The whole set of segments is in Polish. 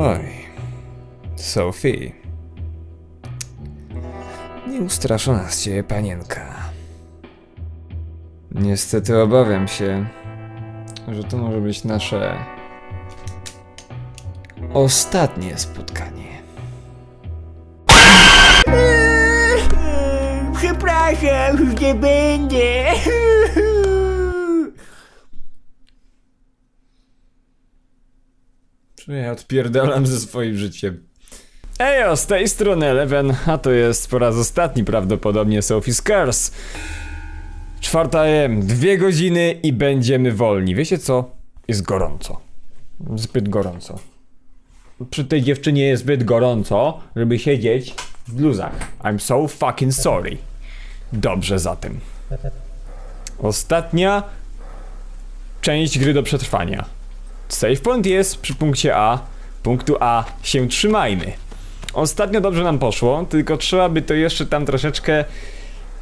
Oj, Sophie. Nieustraszona z ciebie panienka. Niestety obawiam się, że to może być nasze ostatnie spotkanie. Przepraszam, już nie będzie. Czy ja odpierdalam ze swoim życiem. Ejo, z tej strony Eleven, a to jest po raz ostatni prawdopodobnie Sophie Scars. Czwarta M, dwie godziny i będziemy wolni. Wiecie co? Jest gorąco. Zbyt gorąco. Przy tej dziewczynie jest zbyt gorąco, żeby siedzieć w bluzach. I'm so fucking sorry. Dobrze zatem. Ostatnia część gry do przetrwania. Save point jest przy punkcie A. Punktu A się trzymajmy. Ostatnio dobrze nam poszło, tylko trzeba by to jeszcze tam troszeczkę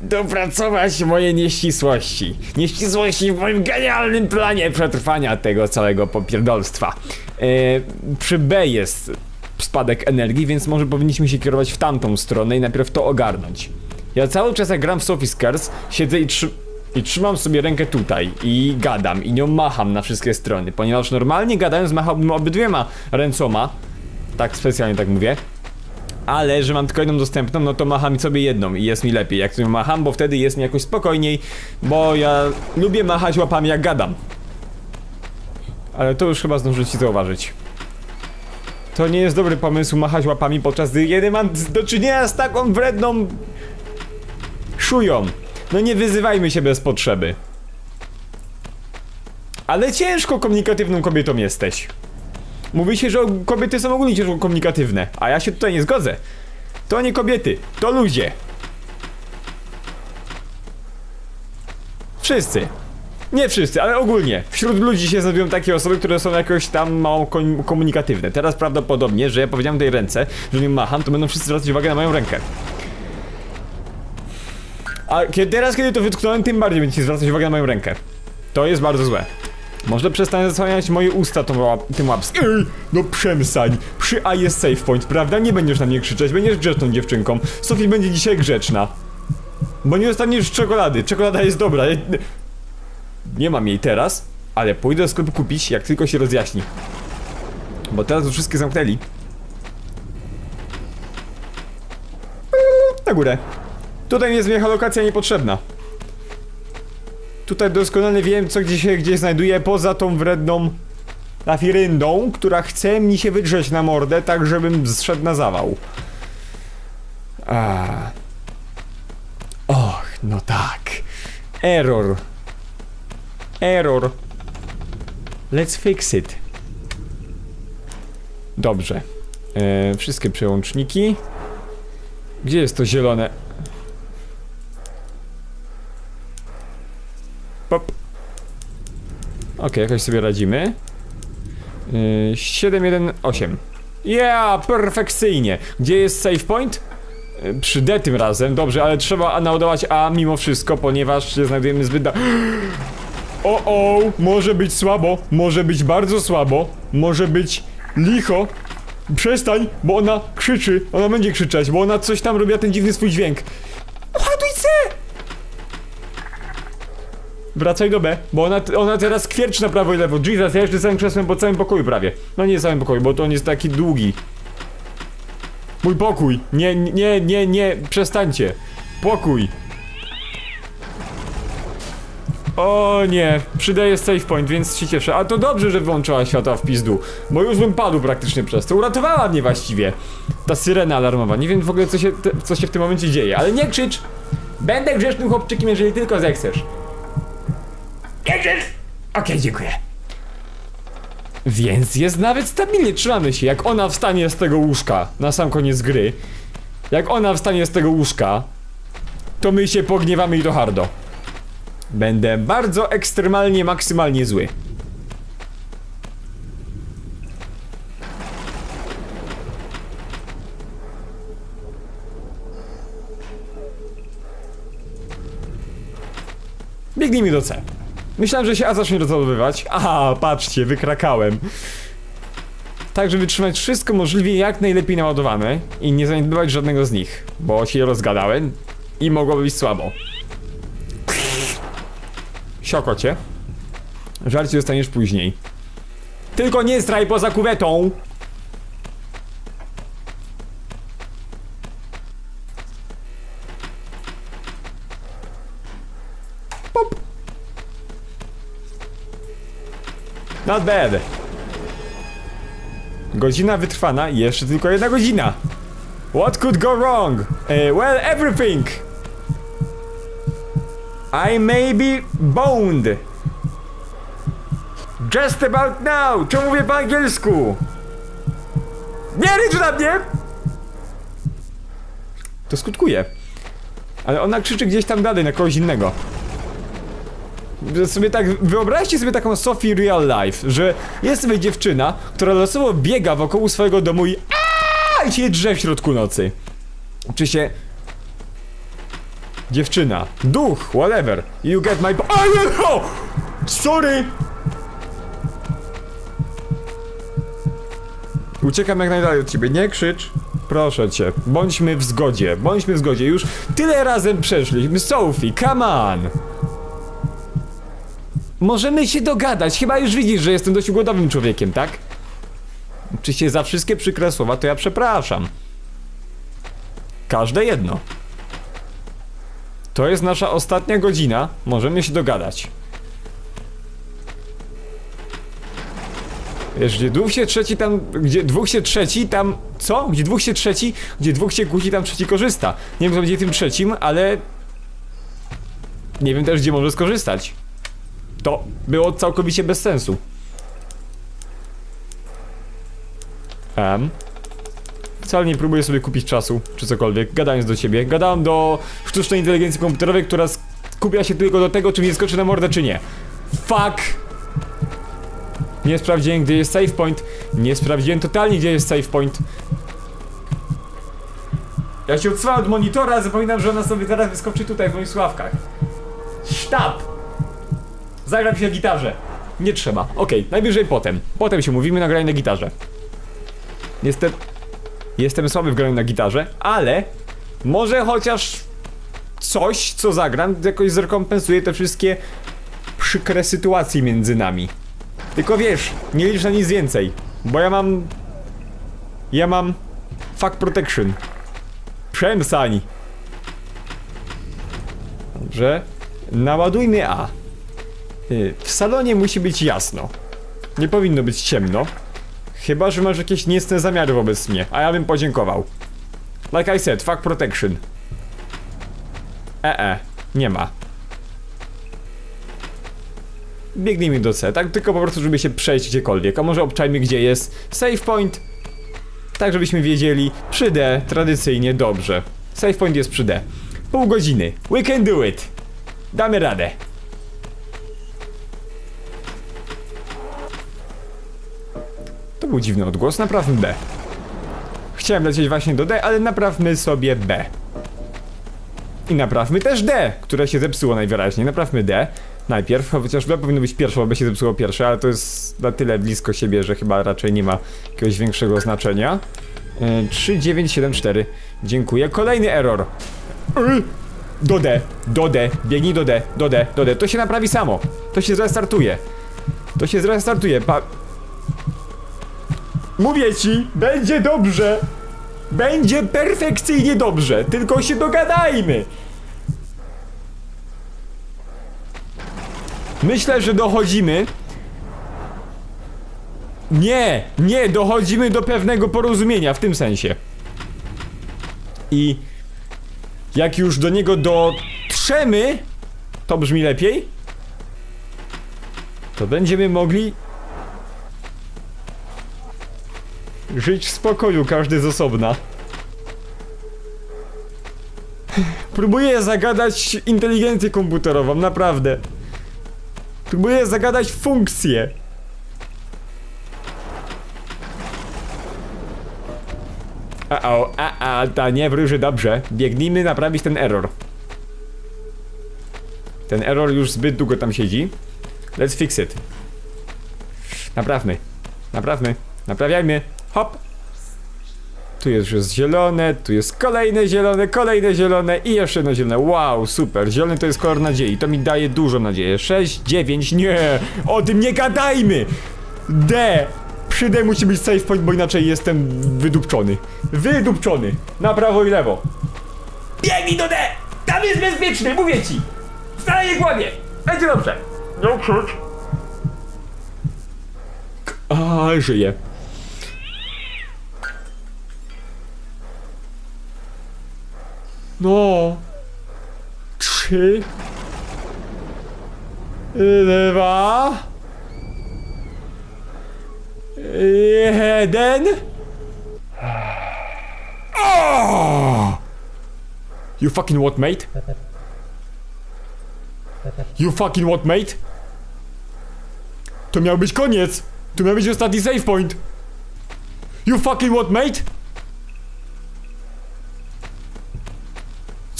dopracować moje nieścisłości. Nieścisłości w moim genialnym planie przetrwania tego całego popierdolstwa. E, przy B jest spadek energii, więc może powinniśmy się kierować w tamtą stronę i najpierw to ogarnąć. Ja cały czas jak gram w Sophie Scars, siedzę i, trzy, i trzymam sobie rękę tutaj i gadam i nią macham na wszystkie strony, ponieważ normalnie gadając machałbym obydwiema ręcoma, tak specjalnie tak mówię, ale że mam tylko jedną dostępną, no to macham sobie jedną i jest mi lepiej jak nią macham, bo wtedy jest mi jakoś spokojniej, bo ja lubię machać łapami jak gadam. Ale to już chyba zdążycie ci zauważyć. To nie jest dobry pomysł machać łapami, podczas gdy jeden mam do czynienia z taką wredną szują. No nie wyzywajmy się bez potrzeby. Ale ciężko komunikatywną kobietą jesteś. Mówi się, że kobiety są ogólnie ciężko komunikatywne, a ja się tutaj nie zgodzę. To nie kobiety, to ludzie. Wszyscy. Nie wszyscy, ale ogólnie. Wśród ludzi się znajdują takie osoby, które są jakoś tam mało kom- komunikatywne. Teraz prawdopodobnie, że ja powiedziałem tej ręce, że nie macham, to będą wszyscy zwracać uwagę na moją rękę. A kiedy, teraz, kiedy to wytknąłem, tym bardziej będziecie zwracać uwagę na moją rękę. To jest bardzo złe. Może przestanę zasłaniać moje usta tą łap, tym łapskiem. Ej, no przemsań. Przy A jest save point, prawda? Nie będziesz na mnie krzyczeć, będziesz grzeczną dziewczynką. Sophie będzie dzisiaj grzeczna. Bo nie dostaniesz czekolady. Czekolada jest dobra. Nie mam jej teraz, ale pójdę do sklepu kupić, jak tylko się rozjaśni. Bo teraz już wszystkie zamknęli. Na górę. Tutaj mi jest lokacja niepotrzebna. Tutaj doskonale wiem, co gdzie się gdzie znajduje, poza tą wredną lafiryndą, która chce mi się wydrzeć na mordę, tak żebym zszedł na zawał. A. Och, no tak. Error. Error. Let's fix it. Dobrze. E, wszystkie przełączniki. Gdzie jest to zielone? Okej, jakoś sobie radzimy. Yy, 718. Yeah, perfekcyjnie. Gdzie jest save point? Yy, Przy D tym razem, dobrze, ale trzeba naładować A mimo wszystko, ponieważ się znajdujemy zbyt da... O, o, może być słabo, może być bardzo słabo, może być licho. Przestań, bo ona krzyczy, ona będzie krzyczeć, bo ona coś tam robi, a ten dziwny swój dźwięk. Ładuj C! Wracaj do B, bo ona, ona teraz kwierczy na prawo i lewo. Jesus, ja jeszcze całym krzesłem po całym pokoju prawie. No nie całym pokoju, bo to on jest taki długi. Mój pokój. Nie, nie, nie, nie, przestańcie. Pokój. O nie, przydaje save point, więc się cieszę. A to dobrze, że wyłączyła światła w pizdu, bo już bym padł praktycznie przez to. Uratowała mnie właściwie. Ta syrena alarmowa. Nie wiem w ogóle co się, co się w tym momencie dzieje, ale nie krzycz. Będę grzecznym chłopczykiem, jeżeli tylko zechcesz. Okej, dziękuję. Więc jest nawet stabilnie, trzymamy się. Jak ona wstanie z tego łóżka na sam koniec gry, jak ona wstanie z tego łóżka, to my się pogniewamy i to hardo. Będę bardzo ekstremalnie, maksymalnie zły. Biegnijmy do C. Myślałem, że się A zacznie rozładowywać. Aha, patrzcie, wykrakałem. tak żeby trzymać wszystko możliwie jak najlepiej naładowane i nie zaniedbywać żadnego z nich, bo się rozgadałem i mogło być słabo. Siokocie. Żarcie dostaniesz później. Tylko nie straj poza kuwetą! Not bad. Godzina wytrwana, jeszcze tylko jedna godzina. What could go wrong? Eh, well, everything. I may be boned. Just about now. Czemu mówię po angielsku? Nie rycz na mnie! To skutkuje. Ale ona krzyczy gdzieś tam dalej na kogoś innego. Sobie tak, wyobraźcie sobie taką Sophie real life, że jest sobie dziewczyna, która losowo biega wokół swojego domu i aaa, i się drze w środku nocy. Czy się... Dziewczyna, duch, whatever, you get my... po- A, nie, o! Sorry! Uciekam jak najdalej od ciebie, nie krzycz. Proszę cię, bądźmy w zgodzie, bądźmy w zgodzie, już tyle razem przeszliśmy. Sophie, come on! Możemy się dogadać, chyba już widzisz, że jestem dość ugodowym człowiekiem, tak? Oczywiście za wszystkie przykre słowa to ja przepraszam. Każde jedno. To jest nasza ostatnia godzina, możemy się dogadać. Wiesz, gdzie dwóch się trzeci tam, gdzie dwóch się trzeci tam, co? Gdzie dwóch się trzeci, gdzie dwóch się kłóci tam trzeci korzysta. Nie wiem co będzie tym trzecim, ale... Nie wiem też gdzie może skorzystać. To było całkowicie bez sensu. Em. Wcale nie próbuję sobie kupić czasu, czy cokolwiek, gadając do ciebie. Gadałem do sztucznej inteligencji komputerowej, która skupia się tylko do tego, czy mnie skoczy na mordę, czy nie. Fuck! Nie sprawdziłem, gdzie jest save point. Nie sprawdziłem totalnie, gdzie jest save point. Ja się odsuwam od monitora, zapominam, że ona sobie zaraz wyskoczy tutaj w moich sławkach. Sztab! Zagram się na gitarze. Nie trzeba. Okej, najwyżej potem. Potem się mówimy na graniu na gitarze. Niestety... Jestem słaby w graniu na gitarze, ale... Może chociaż... Coś, co zagram, jakoś zrekompensuje te wszystkie... Przykre sytuacje między nami. Tylko wiesz, nie licz na nic więcej. Bo ja mam... Ja mam... Fuck protection. Przemsań. Dobrze. Naładujmy A. Y, W salonie musi być jasno. Nie powinno być ciemno. Chyba, że masz jakieś niecne zamiary wobec mnie, a ja bym podziękował. Like I said, fuck protection. E, e, nie ma. Biegnijmy do C, tak tylko po prostu, żeby się przejść gdziekolwiek. A może obczajmy, gdzie jest save point. Tak, żebyśmy wiedzieli. Przy D, tradycyjnie, dobrze. Save point jest przy D. Pół godziny. We can do it. Damy radę. To był dziwny odgłos, naprawmy B. Chciałem lecieć właśnie do D, ale naprawmy sobie B. I naprawmy też D, które się zepsuło najwyraźniej. Naprawmy D najpierw, chociaż B powinno być pierwsze, bo B się zepsuło pierwsze, ale to jest na tyle blisko siebie, że chyba raczej nie ma jakiegoś większego znaczenia. E, 3974. Dziękuję. Kolejny error. Y, Do D, do D, biegnij do D, do D, do D. To się naprawi samo. To się zrestartuje. To się zrestartuje. Pa... Mówię ci, będzie dobrze. Będzie perfekcyjnie dobrze, tylko się dogadajmy. Myślę, że dochodzimy. Nie, nie, dochodzimy do pewnego porozumienia w tym sensie. I jak już do niego dotrzemy, to brzmi lepiej. To będziemy mogli żyć w spokoju, każdy z osobna. Próbuję zagadać inteligencję komputerową, naprawdę. Próbuję zagadać funkcję. A o, a a, ta nie wróży dobrze. Biegnijmy naprawić ten error. Ten error już zbyt długo tam siedzi. Let's fix it. Naprawmy. Naprawmy. Naprawiajmy. Hop. Tu jest już zielone, tu jest kolejne zielone, kolejne zielone i jeszcze jedno zielone. Wow, super. Zielony to jest kolor nadziei. To mi daje dużo nadzieję. 6, 9, nie. O tym nie gadajmy. D. Przy D musi być save point, bo inaczej jestem wydupczony. Wydupczony. Na prawo i lewo. Biegnij do D! Tam jest bezpieczny, mówię ci! Wcale nie kłamie! Będzie dobrze! Nie krzycz! A, żyje. No. Trzy. Dwa. Jeden. O! You fucking what, mate? You fucking what, mate? To miał być koniec! To miał być ostatni save point! You fucking what, mate?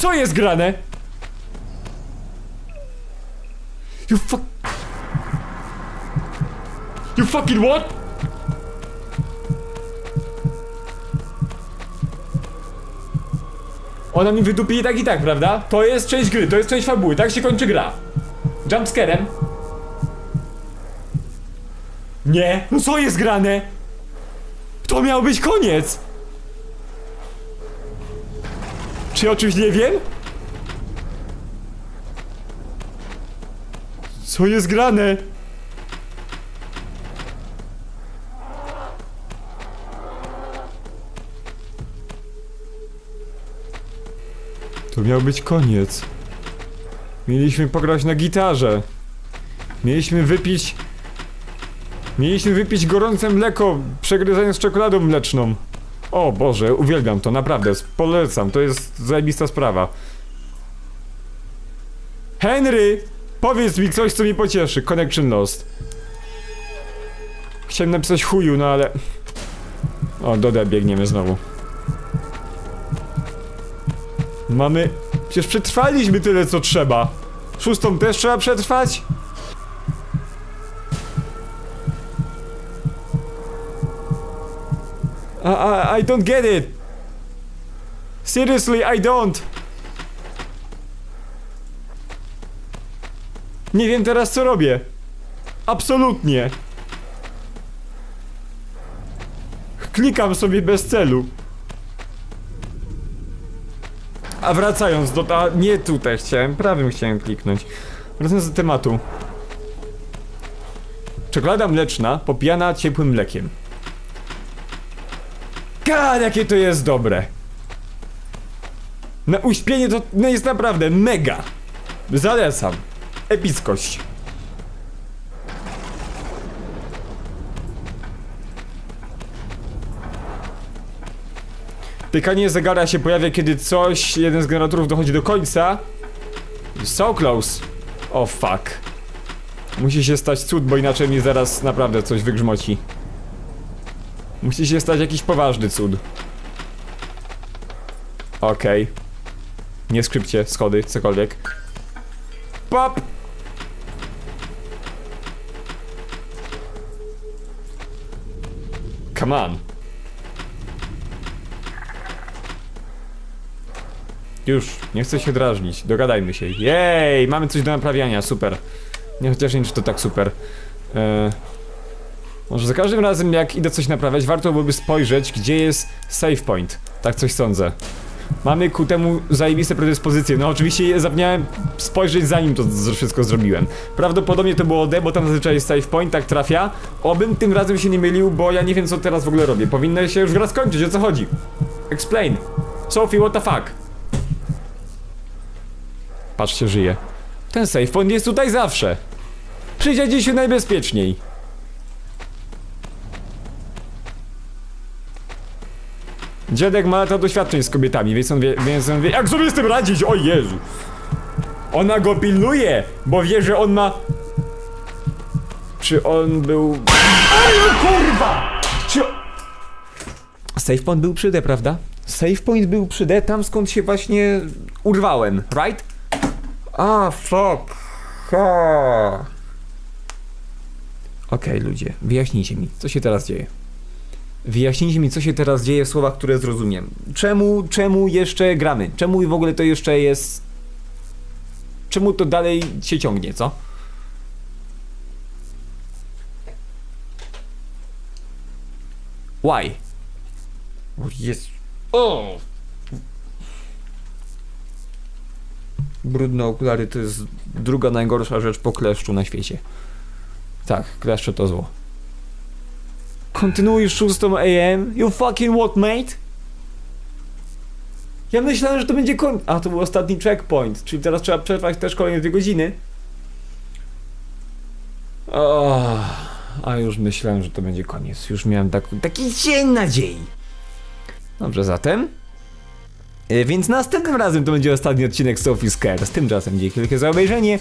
Co jest grane? You fuck... You fucking what? Ona mi wydupi i tak i tak, prawda? To jest część gry, to jest część fabuły, tak się kończy gra. Jumpscarem. Nie, no co jest grane? To miał być koniec! Czy ja o czymś nie wiem? Co jest grane? To miał być koniec. Mieliśmy pograć na gitarze. Mieliśmy wypić. Mieliśmy wypić gorące mleko, przegryzając czekoladą mleczną. O Boże, uwielbiam to, naprawdę, polecam, to jest zajebista sprawa. Henry! Powiedz mi coś, co mnie pocieszy. Connection lost. Chciałem napisać chuju, no ale... O, do D biegniemy znowu. Mamy... Przecież przetrwaliśmy tyle, co trzeba. Szóstą też trzeba przetrwać? I, I, don't get it. Seriously, I don't. Nie wiem teraz co robię. Absolutnie. Klikam sobie bez celu. A wracając do... A nie tutaj chciałem, prawym chciałem kliknąć. Wracając do tematu. Czekolada mleczna popijana ciepłym mlekiem. God, jakie to jest dobre! Na uśpienie to no jest naprawdę mega! Zalecam. Epickość. Tykanie zegara się pojawia, kiedy coś, jeden z generatorów dochodzi do końca. So close. Oh fuck. Musi się stać cud, bo inaczej mi zaraz naprawdę coś wygrzmoci. Musi się stać jakiś poważny cud. Okej. Nie skrzypcie, schody, cokolwiek. Pop! Come on. Już, nie chcę się drażnić, dogadajmy się. Jej, mamy coś do naprawiania, super. Nie chociaż nie czy to tak super. Eee, może za każdym razem, jak idę coś naprawiać, warto byłoby spojrzeć, gdzie jest save point. Tak coś sądzę. Mamy ku temu zajebiste predyspozycje. No oczywiście zapomniałem spojrzeć zanim to wszystko zrobiłem. Prawdopodobnie to było D, bo tam zazwyczaj jest save point, tak trafia. Obym tym razem się nie mylił, bo ja nie wiem co teraz w ogóle robię. Powinno się już gra skończyć, o co chodzi? Explain. Sophie, what the fuck? Patrzcie, żyje. Ten save point jest tutaj zawsze. Przyjdzie dziś najbezpieczniej. Dziadek ma lata doświadczeń z kobietami, więc on wie, więc on wie jak sobie z tym radzić, o Jezu. Ona go pilnuje, bo wie, że on ma... Czy on był... Ej, kurwa! Czy... Save point był przy D, prawda? Save point był przy D, tam skąd się właśnie urwałem, right? Ah, fuck. Ha. Okej, ludzie, wyjaśnijcie mi, co się teraz dzieje. Wyjaśnijcie mi, co się teraz dzieje w słowach, które zrozumiem. Czemu, czemu jeszcze gramy? Czemu w ogóle to jeszcze jest... Czemu to dalej się ciągnie, co? Why? Jest... O! Brudne okulary to jest druga najgorsza rzecz po kleszczu na świecie. Tak, kleszcze to zło. Kontynuujesz 6 AM? You fucking what, mate? Ja myślałem, że to będzie koń... A, to był ostatni checkpoint, czyli teraz trzeba przetrwać też kolejne dwie godziny. O, a już myślałem, że to będzie koniec. Już miałem tak, taki cień nadziei. Dobrze, zatem... E, Więc następnym razem to będzie ostatni odcinek Sophie's Cares. Tymczasem dzięki wielkie za obejrzenie.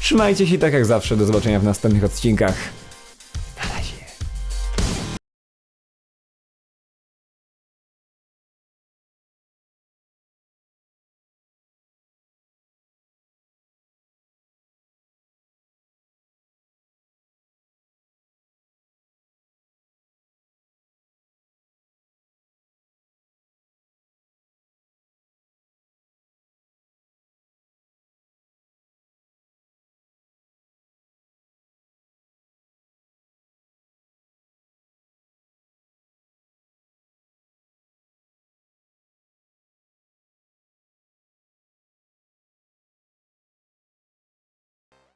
Trzymajcie się tak jak zawsze. Do zobaczenia w następnych odcinkach.